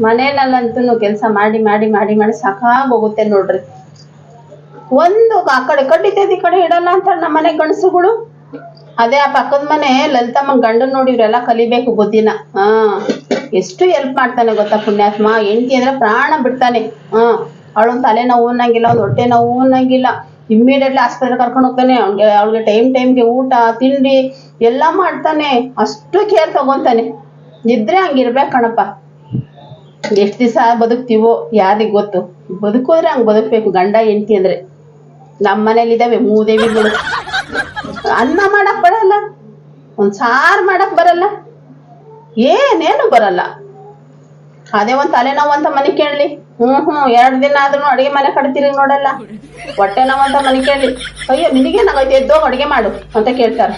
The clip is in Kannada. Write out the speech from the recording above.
ಮನೇನಲ್ಲಂತೂ ಕೆಲಸ ಮಾಡಿ ಮಾಡಿ ಮಾಡಿ ಮಾಡಿ ಸಾಕಾಗೋಗುತ್ತೆ ನೋಡ್ರಿ. ಒಂದು ಆ ಕಡೆ ಕಡ್ಡಿ ಈ ಕಡೆ ಇಡಲ್ಲ ಅಂತ ನಮ್ಮ ಮನೆ ಗಂಡಸುಗಳು. ಅದೇ ಆ ಪಕ್ಕದ ಮನೆ ಲಲಿತಮ್ಮ ಗಂಡನ್ ನೋಡಿ ಇವ್ರೆಲ್ಲ ಕಲಿಬೇಕು ಬುದ್ಧಿನ. ಹಾ, ಎಷ್ಟು ಹೆಲ್ಪ್ ಮಾಡ್ತಾನೆ ಗೊತ್ತಾ ಪುಣ್ಯಾತ್ಮ? ಹೆಂಡತಿ ಅಂದ್ರೆ ಪ್ರಾಣ ಬಿಡ್ತಾನೆ. ಹಾ, ಅವಳೊಂದು ತಲೆ ನೋವು ಅನ್ನಂಗಿಲ್ಲ, ಒಂದು ಹೊಟ್ಟೆ ನೋವು ಅನ್ನಂಗಿಲ್ಲ. ಇಮ್ಮಿಡಿಯೇಟ್ಲಿ ಆಸ್ಪತ್ರೆ ಕರ್ಕೊಂಡು ಹೋಗ್ತಾನೆ. ಅವ್ನಿಗೆ, ಅವಳಿಗೆ ಟೈಮ್ ಟೈಮ್ಗೆ ಊಟ, ತಿಂಡಿ ಎಲ್ಲ ಮಾಡ್ತಾನೆ. ಅಷ್ಟು ಕೇರ್ ತಗೊಂತಾನೆ. ಇದ್ರೆ ಹಂಗಿರ್ಬೇಕು ಕಣಪ್ಪ. ಎಷ್ಟು ದಿವಸ ಬದುಕ್ತೀವೋ ಯಾರಿಗ್ ಗೊತ್ತು? ಬದುಕೋದ್ರೆ ಹಂಗೆ ಬದುಕಬೇಕು, ಗಂಡ, ಹೆಂಡತಿ ಅಂದ್ರೆ. ನಮ್ಮ ಮನೇಲಿ ಇದಾವೆ ಮೂದೇವಿಗಳು ಅನ್ನ ಮಾಡಕ್ ಬರಲ್ಲ, ಒಂದು ಸಾರು ಮಾಡಕ್ ಬರಲ್ಲ, ಏನೇನು ಬರಲ್ಲ. ಅದೇ ಒಂದು ತಲೆನೋವು ಅಂತ ಮನೆ ಕೇಳಲಿ. ಹ್ಞೂ ಹ್ಞೂ ಎರಡ್ ದಿನ ಆದ್ರೂ ಅಡುಗೆ ಮನೆ ಕಡ್ತೀರಿ ನೋಡಲ್ಲ. ಹೊಟ್ಟೆ ನೋವು ಅಂತ ಮನೆ ಕೇಳಲಿ. ಅಯ್ಯೋ ನಿನಗೇನಾಗೈತೆ ಎದ್ದೋ ಅಡುಗೆ ಮಾಡು ಅಂತ ಕೇಳ್ತಾರೆ.